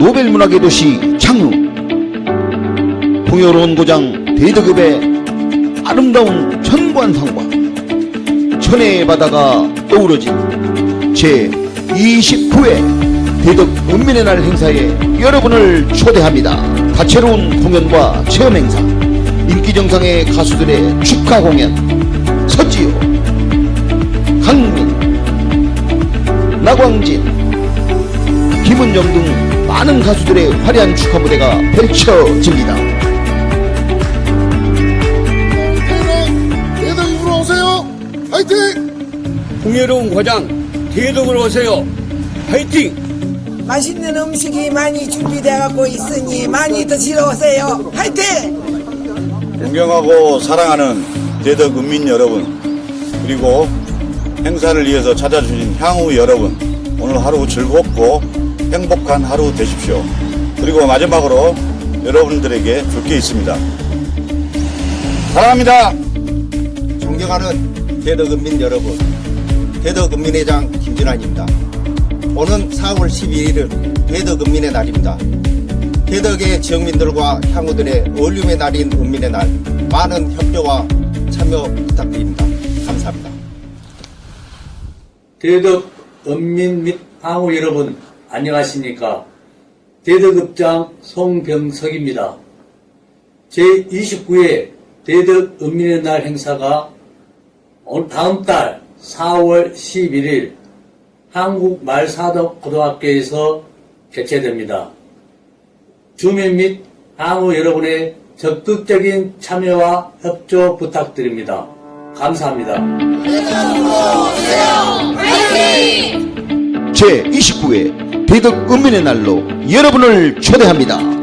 노벨 문학의 도시 창루 풍요로운 고장 대드급의 아름다운 천관상과 천혜의 바다가 어우러진 제 29회 대덕 은민의 날 행사에 여러분을 초대합니다. 다채로운 공연과 체험 행사, 인기 정상의 가수들의 축하 공연, 서지호, 강민, 나광진, 김은정 등 많은 가수들의 화려한 축하 무대가 펼쳐집니다. 대덕 입으로 오세요. 화이팅! 풍요로운 고장 대덕으로 오세요. 화이팅! 맛있는 음식이 많이 준비되어 있으니 많이 드시러 오세요. 화이팅! 존경하고 사랑하는 대덕 은민 여러분 그리고 행사를 위해서 찾아주신 향후 여러분 오늘 하루 즐겁고 행복한 하루 되십시오. 그리고 마지막으로 여러분들에게 줄 게 있습니다. 사랑합니다. 존경하는 대덕은민 여러분, 대덕은민회장 김진환입니다. 오는 4월 12일은 대덕은민의 날입니다. 대덕의 지역민들과 향후들의 어울림의 날인 은민의 날, 많은 협조와 참여 부탁드립니다. 감사합니다. 대덕 은민 및 항우 여러분 안녕하십니까. 대덕읍장 송병석입니다. 제29회 대덕 은민의 날 행사가 오늘 다음 달 4월 11일 한국 말사덕 고등학교에서 개최됩니다. 주민 및 항우 여러분의 적극적인 참여와 협조 부탁드립니다. 감사합니다. 제 29회 대덕 은민의 날로 여러분을 초대합니다.